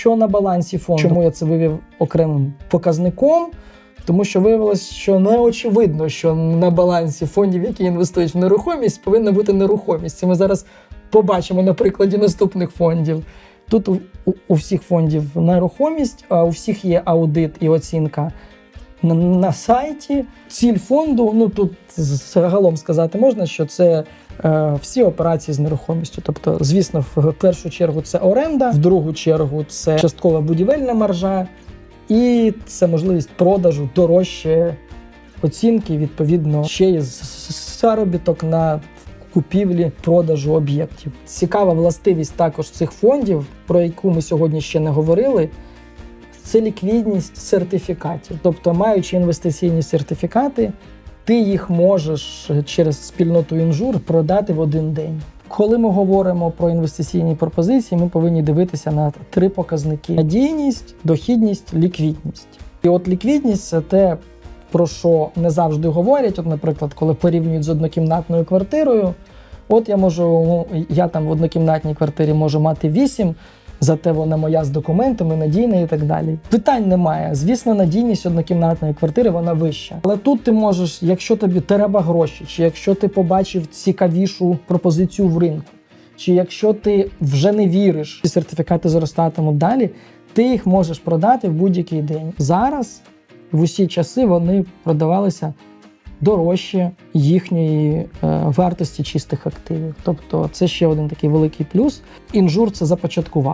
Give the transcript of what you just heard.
що на балансі фонду. Чому я це вивів окремим показником? Тому що виявилось, що не очевидно, що на балансі фондів, які інвестують в нерухомість, повинна бути нерухомість. Це ми зараз побачимо на прикладі наступних фондів. Тут у, у, у всіх фондів нерухомість, а у всіх є аудит і оцінка на, на сайті. Ціль фонду, ну тут загалом сказати можна, що це всі операції з нерухомістю. Тобто, звісно, в першу чергу це оренда, в другу чергу це часткова будівельна маржа, і це можливість продажу дорожче оцінки, відповідно, ще з- заробіток на купівлі продажу об'єктів. Цікава властивість також цих фондів, про яку ми сьогодні ще не говорили. Це ліквідність сертифікатів. Тобто, маючи інвестиційні сертифікати, ти їх можеш через спільноту інжур продати в один день. Коли ми говоримо про інвестиційні пропозиції, ми повинні дивитися на три показники: надійність, дохідність, ліквідність. І от ліквідність це те, про що не завжди говорять. От, наприклад, коли порівнюють з однокімнатною квартирою, от я можу, я там в однокімнатній квартирі можу мати 8, зате вона моя з документами, надійна і так далі. Питань немає. Звісно, надійність однокімнатної квартири вона вища. Але тут ти можеш, якщо тобі треба гроші, чи якщо ти побачив цікавішу пропозицію в ринку, чи якщо ти вже не віриш, і сертифікати зростатимуть далі, ти їх можеш продати в будь-який день. Зараз в усі часи вони продавалися дорожче їхньої е, вартості чистих активів. Тобто це ще один такий великий плюс. Інжур це започаткував.